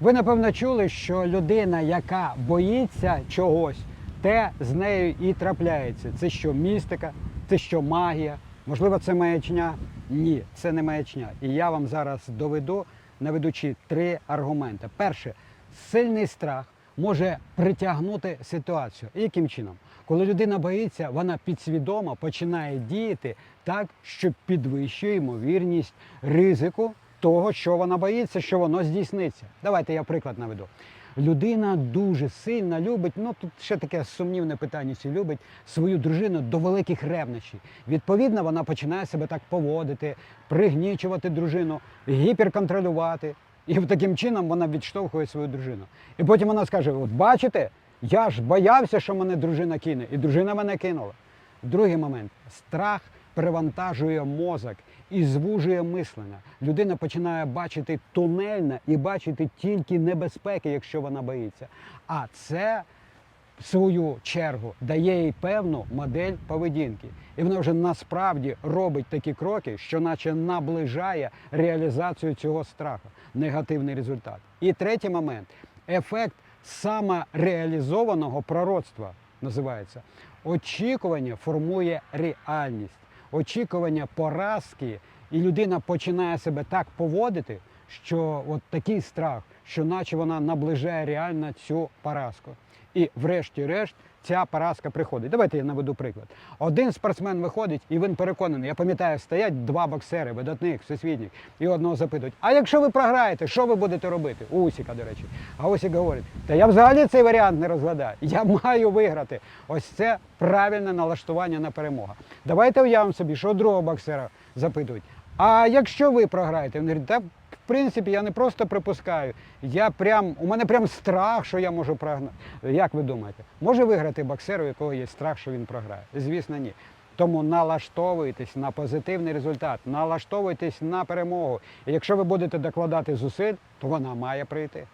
Ви напевно чули, що людина, яка боїться чогось, те з нею і трапляється. Це що містика, це що магія, можливо, це маячня? Ні, це не маячня. І я вам зараз доведу, наведучи три аргументи. Перше, сильний страх може притягнути ситуацію. І яким чином? Коли людина боїться, вона підсвідомо починає діяти так, що підвищує ймовірність ризику того, що вона боїться, що воно здійсниться. Давайте я приклад наведу. Людина дуже сильно любить, ну тут ще таке сумнівне питання, чи любить свою дружину до великих ревнощів. Відповідно, вона починає себе так поводити, пригнічувати дружину, гіперконтролювати. І таким чином вона відштовхує свою дружину. І потім вона скаже: от бачите, я ж боявся, що мене дружина кине, і дружина мене кинула. Другий момент страх перевантажує мозок і звужує мислення. Людина починає бачити тунельне і бачити тільки небезпеки, якщо вона боїться. А це в свою чергу дає їй певну модель поведінки. І вона вже насправді робить такі кроки, що наче наближає реалізацію цього страху, негативний результат. І третій момент ефект самореалізованого пророцтва називається. Очікування формує реальність, очікування поразки, і людина починає себе так поводити, що от такий страх, що наче вона наближає реально цю поразку. І врешті-решт ця поразка приходить. Давайте я наведу приклад. Один спортсмен виходить, і він переконаний. Я пам'ятаю, стоять два боксери, видатних, всесвітніх, і одного запитують: а якщо ви програєте, що ви будете робити? Усіка, до речі. А Усік говорить: та я взагалі цей варіант не розглядаю. Я маю виграти. Ось це правильне налаштування на перемогу. Давайте уявимо собі, що другого боксера запитують. А якщо ви програєте, він говорить, та принципі я не просто припускаю, я прям, у мене прям страх, що я можу програти. Як ви думаєте, може виграти боксер, у якого є страх, що він програє? Звісно, ні. Тому налаштовуйтесь на позитивний результат, налаштовуйтесь на перемогу. І якщо ви будете докладати зусиль, то вона має прийти.